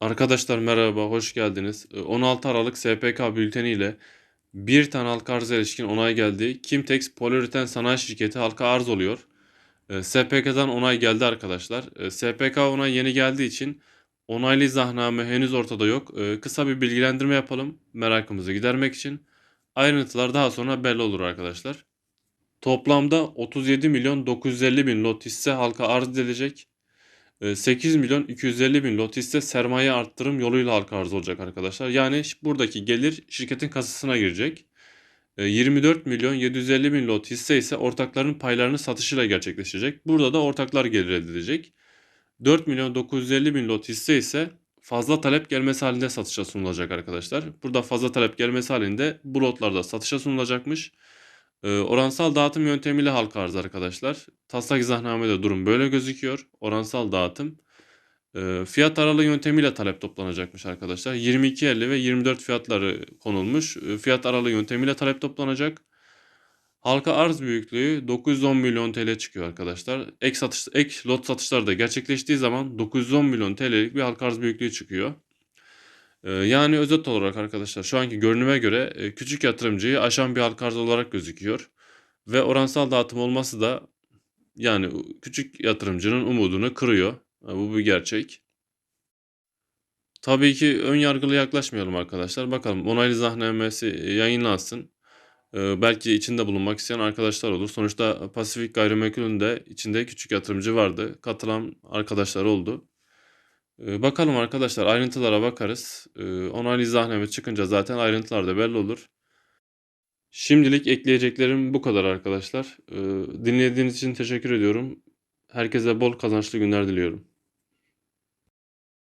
Arkadaşlar merhaba, hoş geldiniz. Ee, 16 Aralık SPK bülteni ile bir tane halka arıza ilişkin onay geldi. Kimtex Poliüreten Sanayi Şirketi halka arz oluyor. Ee, SPK'dan onay geldi arkadaşlar. Ee, SPK onay yeni geldiği için onaylı izahname henüz ortada yok. Ee, Kısa bir bilgilendirme yapalım merakımızı gidermek için. Ayrıntılar daha sonra belli olur arkadaşlar. Toplamda 37 milyon 950 bin lot hisse halka arz edilecek. E, 8 milyon 250 bin lot hisse sermaye arttırım yoluyla halka arz olacak arkadaşlar. Yani buradaki gelir şirketin kasasına girecek. E, 24 milyon 750 bin lot hisse ise ortakların paylarını satışıyla gerçekleşecek. Burada da ortaklar gelir elde edecek. 4 milyon 950 bin lot hisse ise fazla talep gelmesi halinde satışa sunulacak arkadaşlar. Burada fazla talep gelmesi halinde bu lotlarda satışa sunulacakmış. Ee, oransal dağıtım yöntemiyle halka arz arkadaşlar. Taslak izahnamede durum böyle gözüküyor. Oransal dağıtım. Ee, fiyat aralığı yöntemiyle talep toplanacakmış arkadaşlar. 22.50 ve 24 fiyatları konulmuş. Ee, fiyat aralığı yöntemiyle talep toplanacak. Halka arz büyüklüğü 910 milyon TL çıkıyor arkadaşlar. Ek satış ek lot satışları da gerçekleştiği zaman 910 milyon TL'lik bir halka arz büyüklüğü çıkıyor. Ee, yani özet olarak arkadaşlar şu anki görünüme göre e, küçük yatırımcıyı aşan bir halka arz olarak gözüküyor. Ve oransal dağıtım olması da yani küçük yatırımcının umudunu kırıyor. Ha, Bu bir gerçek. Tabii ki ön yargılı yaklaşmayalım arkadaşlar. Bakalım onaylı zahnamesi yayınlansın. Ee, belki içinde bulunmak isteyen arkadaşlar olur. Sonuçta Pasifik Gayrimenkul'ün de içinde küçük yatırımcı vardı. Katılan arkadaşlar oldu. Ee, bakalım arkadaşlar ayrıntılara bakarız. Ee, onaylı izahname çıkınca zaten ayrıntılar da belli olur. Şimdilik ekleyeceklerim bu kadar arkadaşlar. Ee, dinlediğiniz için teşekkür ediyorum. Herkese bol kazançlı günler diliyorum.